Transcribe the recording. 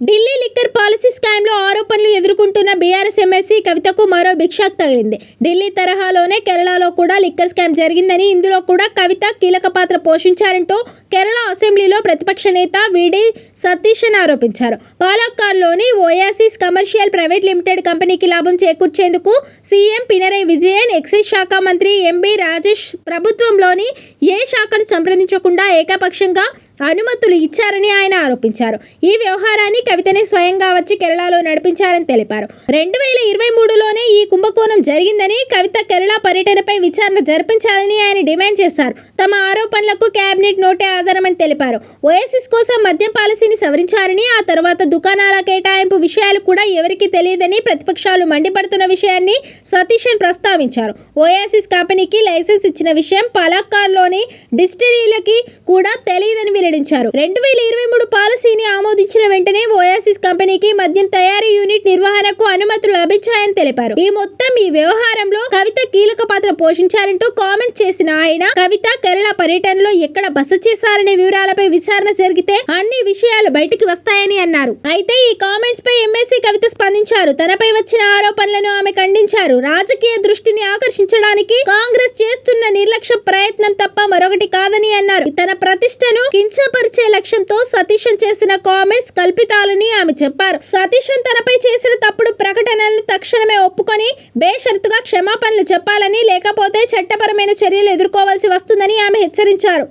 Delhi liquor policy స్కామ్లో ఆరోపణలు ఎదుర్కొంటున్న బీఆర్ఎస్ ఎమ్మెల్సీ కవితకు మరో భిక్షాక్ తగిలింది. ఢిల్లీ తరహాలోనే కేరళలో కూడా లిక్కర్ స్కామ్ జరిగిందని ఇందులో కూడా కవిత కీలక పాత్ర పోషించారంటూ కేరళ అసెంబ్లీలో ప్రతిపక్ష నేత విడి సతీషన్ ఆరోపించారు. పాలక్కాడ్లోని ఓయాసిస్ కమర్షియల్ ప్రైవేట్ లిమిటెడ్ కంపెనీకి లాభం చేకూర్చేందుకు సీఎం పినరై విజయన్ ఎక్సైజ్ శాఖ మంత్రి ఎంబీ రాజేష్ ప్రభుత్వంలోని ఏ శాఖను సంప్రదించకుండా ఏకపక్షంగా అనుమతులు ఇచ్చారని ఆయన ఆరోపించారు. ఈ వ్యవహారాన్ని కవితనే స్వయంగా వచ్చి కేరళలో నడిపించారని తెలిపారు. రెండు వేల ఇరవై మూడులోనే ఈ కుంభకోణం జరిగిందని కవిత కేరళ పర్యటనపై విచారణ జరిపించాలని ఆయన డిమాండ్ చేశారు. తమ ఆరోపణలకు కేబినెట్ నోటే ఆధారమని తెలిపారు. ఓఎస్ఎస్ కోసం మద్యం పాలసీని సవరించారని ఆ తర్వాత దుకాణాల కేటాయింపు విషయాలు కూడా ఎవరికీ తెలియదని ప్రతిపక్షాలు మండిపడుతున్న విషయాన్ని సతీషన్ ప్రస్తావించారు. ఓయాసిస్ కంపెనీకి లైసెన్స్ ఇచ్చిన విషయం పలాక్కార్లోని డిస్టిలీలకి కూడా తెలియదని వెల్లడించారు. రెండు వేల ఇరవై మూడు పాలసీని ఆమోదించిన వెంటనే ఓయాసిస్ కంపెనీకి మద్యం తయారీ యూనిట్ నిర్వహణకు అనుమతులు లభించాయని తెలిపారు. ఈ మొత్తం ఈ వ్యవహారంలో కవిత కీలక పాత్ర పోషించారంటూ కామెంట్స్ చేసిన ఆయన కవిత కేరళ పర్యటనలో ఎక్కడ బస చేశారనే వివరాలపై విచారణ జరిగితే అన్ని విషయాలు బయటికి వస్తాయని అన్నారు. అయితే ఈ కామెంట్స్ పై ఎమ్మెల్సీ కవిత స్పందించారు. తనపై వచ్చిన ఆరోపణలను ఆమె ఖండించారు. రాజకీయ దృష్టిని ఆకర్షించడానికి కాంగ్రెస్ చేస్తున్న నిర్లక్ష్య ప్రయత్నం తప్ప మరొకటి కాదని అన్నారు. తన ప్రతిష్టను కించపరిచే లక్ష్యంతో సతీషన్ చేసిన కామెంట్స్ కల్పితాలని ఆమె చెప్పారు. సతీషన్ తనపై చేసిన తప్పుడు ప్రకటనలను తక్షణమే ఒప్పుకొని బేషరతుగా క్షమాపణలు చెప్పాలని లేకపోతే చట్టపరమైన చర్యలు ఎదుర్కోవాల్సి వస్తుందని ఆమె హెచ్చరించారు.